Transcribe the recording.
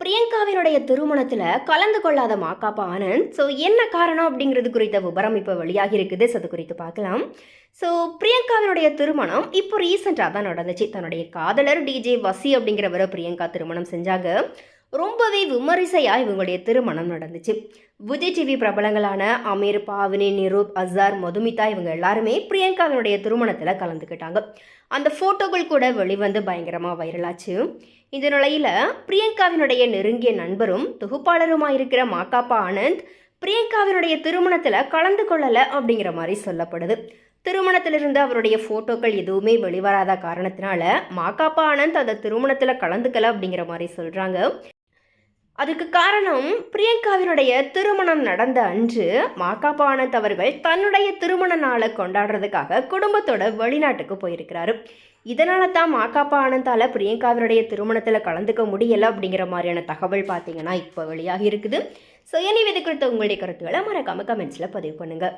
பிரியங்காவினுடைய திருமணத்தில் கலந்து கொள்ளாத மாக்காப்பா ஆனந்த். ஸோ என்ன காரணம் அப்படிங்கிறது குறித்த விபரம் இப்போ வெளியாகி இருக்குது. ஸோ அது குறித்து பார்க்கலாம். ஸோ பிரியங்காவினுடைய திருமணம் இப்போ ரீசெண்டாக தான் நடந்துச்சு. தன்னுடைய காதலர் டிஜே வசி அப்படிங்கிறவரை பிரியங்கா திருமணம் செஞ்சாங்க. ரொம்பவே விமரிசையாக இவங்களுடைய திருமணம் நடந்துச்சு. விஜய் டிவி பிரபலங்களான அமீர் பாவினி நிரூப் அசார் மதுமிதா இவங்க எல்லாருமே பிரியங்காவினுடைய திருமணத்தில் கலந்துக்கிட்டாங்க. அந்த ஃபோட்டோகள் கூட வெளிவந்து பயங்கரமாக வைரலாச்சு. இந்த நிலையில் பிரியங்காவினுடைய நெருங்கிய நண்பரும் தொகுப்பாளருமாக இருக்கிற மாக்காப்பா ஆனந்த் பிரியங்காவினுடைய திருமணத்தில் கலந்து கொள்ளலை அப்படிங்கிற மாதிரி சொல்லப்படுது. திருமணத்திலிருந்து அவருடைய ஃபோட்டோக்கள் எதுவுமே வெளிவராத காரணத்தினால மாக்காப்பா ஆனந்த் அந்த திருமணத்தில் கலந்துக்கல அப்படிங்கிற மாதிரி சொல்கிறாங்க அதுக்கு காரணம் பிரியங்காவினுடைய திருமணம் நடந்த அன்று மாக்காபானந்த் அவர்கள் தன்னுடைய திருமண நாளை கொண்டாடுறதுக்காக குடும்பத்தோட வெளிநாட்டுக்கு போயிருக்கிறாரு. இதனால தான் மாக்காப்பா ஆனந்தால் பிரியங்காவினுடைய திருமணத்தில் கலந்துக்க முடியலை அப்படிங்கிற மாதிரியான தகவல் பார்த்தீங்கன்னா இப்போ வெளியாகி இருக்குது. ஸோ இனி இது குறித்த உங்களுடைய கருத்துக்களை மறக்காமல் கமெண்ட்ஸில் பதிவு பண்ணுங்கள்